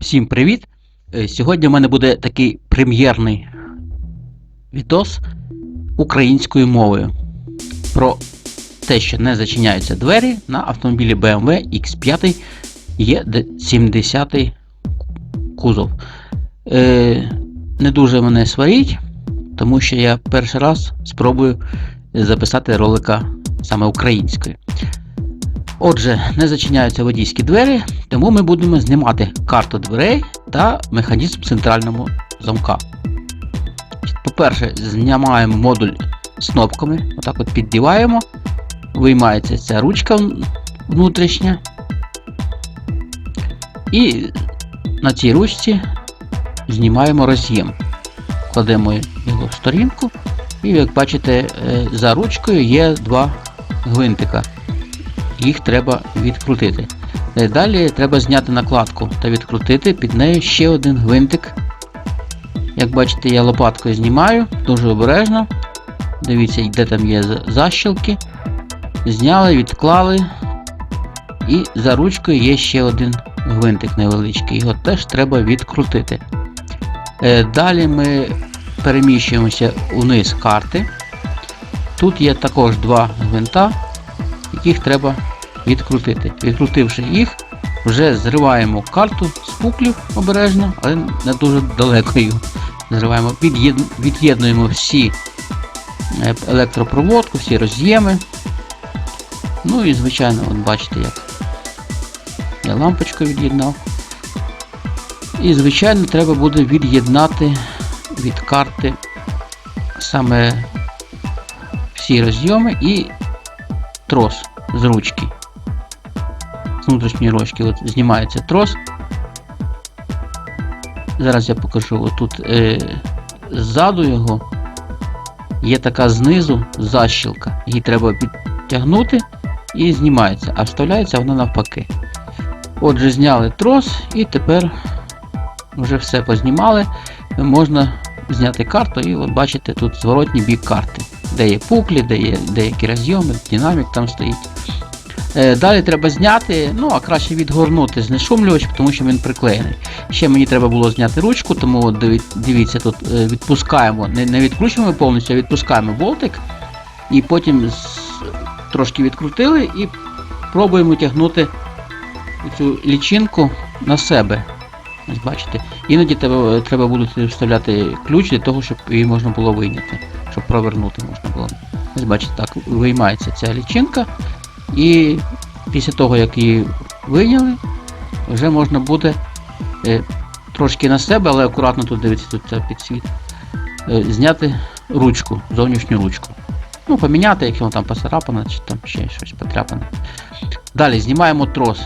Всім привіт! Е, Сьогодні в мене буде такий прем'єрний відос українською мовою про те, що не зачиняються двері на автомобілі BMW X5 E70 кузов. Е, не дуже мене сваріть, тому що я перший раз спробую записати ролика саме українською. Отже, не зачиняються водійські двері, тому ми будемо знімати карту дверей та механізм центрального замка. По-перше, знімаємо модуль з кнопками, отак от піддіваємо, виймається ця ручка внутрішня. І на цій ручці знімаємо роз'єм. Кладемо його в сторінку, і як бачите, е, за ручкою є два гвинтика їх треба відкрутити. Далі треба зняти накладку та відкрутити під нею ще один гвинтик. Як бачите, я лопаткою знімаю, дуже обережно. Дивіться, де там є защілки. Зняли, відклали. І за ручкою є ще один гвинтик невеличкий. Його теж треба відкрутити. Е, Далі ми переміщуємося униз карти. Тут є також два гвинта яких треба відкрутити. Відкрутивши їх, вже зриваємо карту з пуклів обережно, але не дуже далеко її зриваємо. Від'єднуємо всі е, електропроводку, всі роз'єми. Ну і, звичайно, от бачите, як я лампочку від'єднав. І, звичайно, треба буде від'єднати від карти саме всі розйоми і трос з ручки. Внутрішньої ручки от знімається трос. Зараз я покажу отут е, ззаду його є така знизу защілка. Її треба підтягнути і знімається, а вставляється вона навпаки. Отже, зняли трос і тепер вже все познімали. Можна зняти карту і от бачите тут зворотній бік карти де є пуклі, де є деякі розйоми, динамік там стоїть. Е, далі треба зняти, ну а краще відгорнути знешумлювач, тому що він приклеєний. Ще мені треба було зняти ручку, тому дивіться, тут е, відпускаємо, не відкручуємо повністю, а відпускаємо болтик. І потім трошки відкрутили і пробуємо тягнути цю лічинку на себе. Ось бачите. Іноді треба, треба буде вставляти ключ для того, щоб її можна було вийняти щоб провернути можна було. Ось бачите, так, виймається ця лічинка. І після того, як її вийняли, вже можна буде е, трошки на себе, але акуратно тут дивіться, тут це підсвіт, е, зняти ручку, зовнішню ручку. Ну, поміняти, якщо воно там поцарапане, чи там ще щось потряпане. Далі знімаємо трос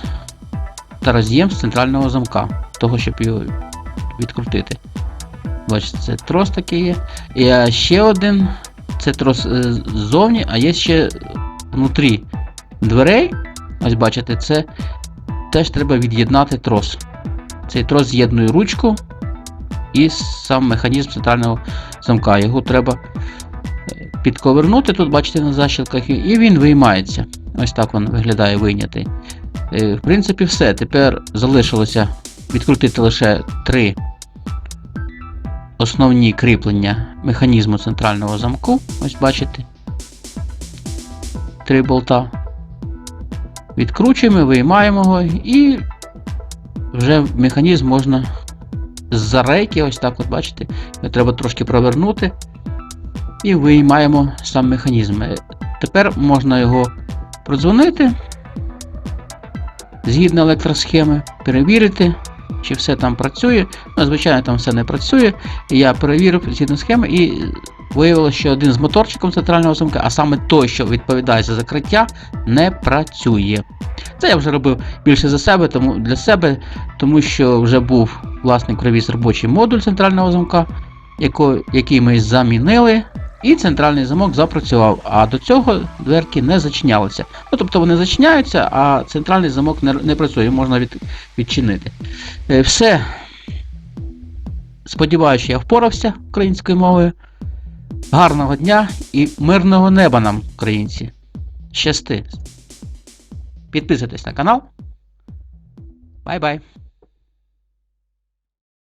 та роз'єм з центрального замка, того, щоб його відкрутити. Бачите, це трос такий є. І ще один. Це трос е, ззовні, а є ще внутрі дверей. Ось бачите, це теж треба від'єднати трос. Цей трос з'єднує ручку і сам механізм центрального замка. Його треба е, підковернути, тут, бачите, на защілках, і він виймається. Ось так він виглядає вийнятий. Е, в принципі, все. Тепер залишилося відкрутити лише три основні кріплення механізму центрального замку. Ось бачите. Три болта. Відкручуємо, виймаємо його і вже механізм можна з-за рейки, ось так от бачите, треба трошки провернути. І виймаємо сам механізм. Тепер можна його продзвонити згідно електросхеми, перевірити чи все там працює. Ну, Звичайно, там все не працює. Я перевірив згідно схеми і виявилося, що один з моторчиком центрального замка, а саме той, що відповідає за закриття, не працює. Це я вже робив більше за себе, тому для себе, тому що вже був власник привіз робочий модуль центрального замка, який ми замінили. І центральний замок запрацював, а до цього дверки не зачинялися. Ну, Тобто вони зачиняються, а центральний замок не не працює, можна від, відчинити. Е, все. Сподіваюся, я впорався українською мовою. Гарного дня і мирного неба нам, українці. Щасти. Підписуйтесь на канал. Бай-бай.